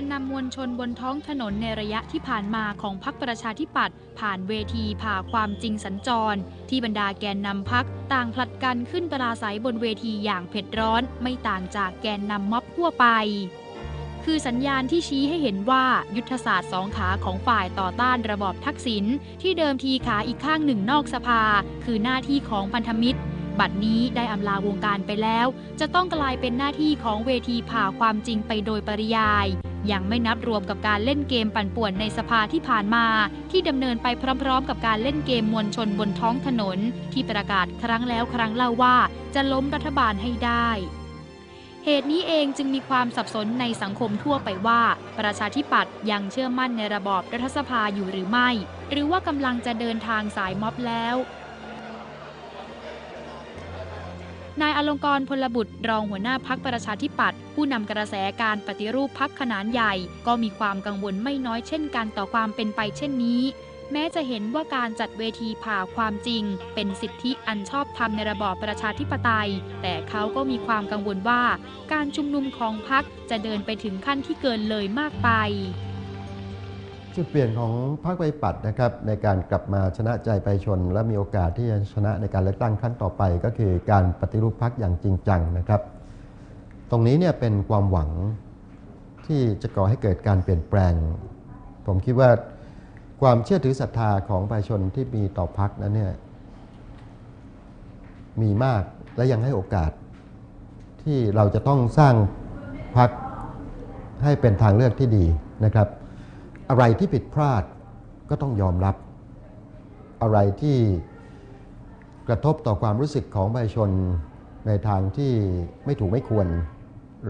การนำมวลชนบนท้องถนนในระยะที่ผ่านมาของพรรคประชาธิปัตย์ผ่านเวทีผ่าความจริงสัญจร ที่บรรดาแกนนำพักต่างผลัดกันขึ้นปราศัยบนเวทีอย่างเผ็ดร้อน ไม่ต่างจากแกนนำม็อบทั่วไป คือสัญญาณที่ชี้ให้เห็นว่ายุทธศาสตร์สองขาของฝ่ายต่อต้านระบอบทักษิณที่เดิมทีขาอีกข้างหนึ่งนอกสภา คือหน้าที่ของพันธมิตรบัดนี้ได้อำลาวงการไปแล้ว จะต้องกลายเป็นหน้าที่ของเวทีผ่าความจริงไปโดยปริยาย ยังไม่นับรวมกับการเล่นเกมปั่นป่วนในสภาที่ผ่านมา ที่ดำเนินไปพร้อม ๆ กับการเล่นเกมมวลชนบนท้องถนน ที่ประกาศครั้งแล้วครั้งเล่าว่า จะล้มรัฐบาลให้ได้เหตุนี้เองจึงมีความสับสนในสังคมทั่วไปว่า ประชาธิปัตย์ยังเชื่อมั่นในระบอบรัฐสภาอยู่หรือไม่ หรือว่ากำลังจะเดินทางสายม็อบแล้ว นายอลงกรพลบุตรรองหัวหน้าพักประชาธิปัตย์ผู้นำกระแสการปฏิรูปพักขนาดใหญ่ ก็มีความกังวลไม่น้อยเช่นกันต่อความเป็นไปเช่นนี้ แม้จะเห็นว่าการจัดเวทีผ่าความจริง เป็นสิทธิอันชอบธรรมในระบอบประชาธิปไตย แต่เขาก็มีความกังวลว่า การชุมนุมของพักจะเดินไปถึงขั้นที่เกินเลยมากไป จุดเปลี่ยนของพรรคไปปัตย์นะครับในการกลับมาชนะใจประชาชน และมีโอกาสที่จะชนะในการเลือกตั้งครั้งต่อไป ก็คือการปฏิรูปพรรคอย่างจริงจังนะครับ ตรงนี้เนี่ยเป็นความหวังที่จะก่อให้เกิดการเปลี่ยนแปลง ผมคิดว่าความเชื่อถือศรัทธาของประชาชนที่มีต่อพรรคนั้นเนี่ยมีมากและยังให้โอกาสที่เราจะต้องสร้างพรรคให้เป็นทางเลือกที่ดีนะครับ อะไรที่ผิดพลาดก็ต้องยอมรับ อะไรที่กระทบต่อความรู้สึกของประชาชนในทางที่ไม่ถูกไม่ควร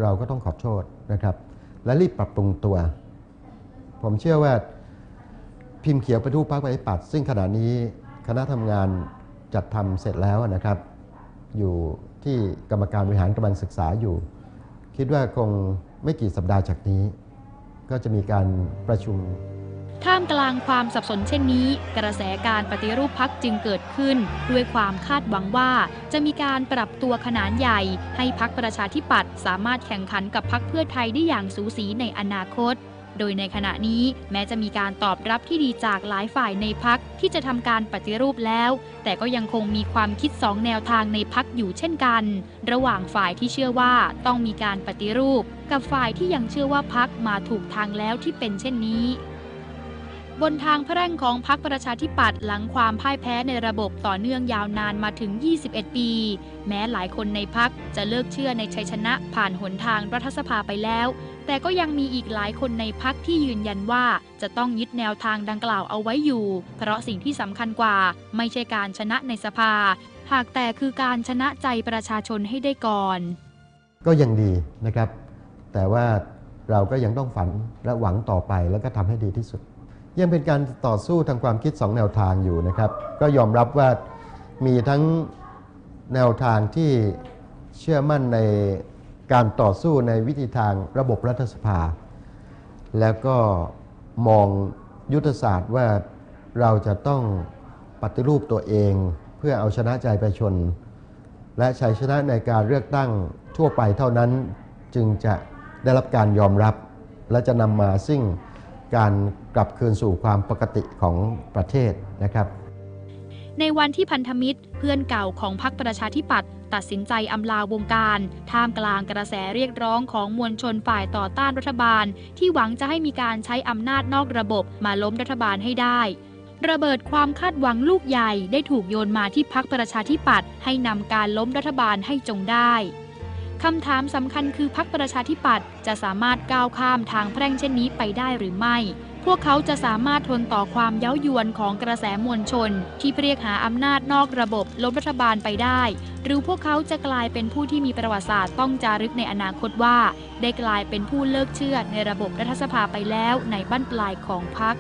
เราก็ต้องขอโทษนะครับ และรีบปรับปรุงตัว ผมเชื่อว่าพิมพ์เขียวไปทูพรรคปปัตย์ซึ่งขณะนี้คณะทำงานจัดทำเสร็จแล้วนะครับ อยู่ที่กรรมการบริหารกำลังศึกษาอยู่ คิดว่าคงไม่กี่สัปดาห์จากนี้ ก็จะมีการประชุม ท่ามกลางความสับสนเช่นนี้ กระแสการปฏิรูปพักจึงเกิดขึ้น ด้วยความคาดหวังว่า จะมีการปรับตัวขนาดใหญ่ ให้พักประชาธิปัตย์สามารถแข่งขันกับพักเพื่อไทยได้อย่างสูสีในอนาคต โดยในขณะนี้แม้จะมีการตอบรับที่ดีจากหลายฝ่ายในพักที่จะทำการปฏิรูปแล้ว แต่ก็ยังคงมีความคิดสองแนวทางในพักอยู่เช่นกัน ระหว่างฝ่ายที่เชื่อว่าต้องมีการปฏิรูป กับฝ่ายที่ยังเชื่อว่าพักมาถูกทางแล้วที่เป็นเช่นนี้ บนทางพระแร่งของพรรคประชาธิปัตย์หลังความพ่ายแพ้ในระบบต่อเนื่องยาวนานมาถึง 21 ปี แม้หลายคนในพักจะเลิกเชื่อในชัยชนะผ่านหนทางรัฐสภาไปแล้ว แต่ก็ยังมีอีกหลายคนในพักที่ยืนยันว่าจะต้องยึดแนวทางดังกล่าวเอาไว้อยู่ เพราะสิ่งที่สำคัญกว่า ไม่ใช่การชนะในสภา หากแต่คือการชนะใจประชาชนให้ได้ก่อน ก็ยังดีนะครับ แต่ว่าเราก็ยังต้องฝันและหวังต่อไปแล้วก็ทำให้ดีที่สุด ยังเป็นการต่อสู้ทางความคิดสองแนวทางอยู่นะครับ ก็ยอมรับว่ามีทั้งแนวทางที่เชื่อมั่นในการต่อสู้ในวิธีทางระบบรัฐสภา แล้วก็มองยุทธศาสตร์ว่าเราจะต้องปฏิรูปตัวเอง เพื่อเอาชนะใจประชาชน และชัยชนะในการเลือกตั้งทั่วไปเท่านั้นจึงจะได้รับการยอมรับ และจะนำมาซึ่ง การกลับคืนสู่ความปกติของประเทศนะครับ ในวันที่พันธมิตรเพื่อนเก่าของพรรคประชาธิปัตย์ตัดสินใจอำลาวงการ ท่ามกลางกระแสเรียกร้องของมวลชนฝ่ายต่อต้านรัฐบาล ที่หวังจะให้มีการใช้อำนาจนอกระบบมาล้มรัฐบาลให้ได้ระเบิดความคาดหวังลูกใหญ่ได้ถูกโยนมาที่พักประชาธิปัตย์ให้นำการล้มรัฐบาลให้จงได้ คำถามสำคัญคือพักประชาธิปัตย์จะสามารถก้าวข้ามทางแพร่งเช่นนี้ไปได้หรือไม่ พวกเขาจะสามารถทนต่อความเย้ายวนของกระแสมวลชน ที่เรียกหาอำนาจนอกระบบล้มรัฐบาลไปได้ หรือพวกเขาจะกลายเป็นผู้ที่มีประวัติศาสตร์ต้องจารึกในอนาคตว่า ได้กลายเป็นผู้เลิกเชื่อในระบบรัฐสภาไปแล้วในบั้นปลายของพรรค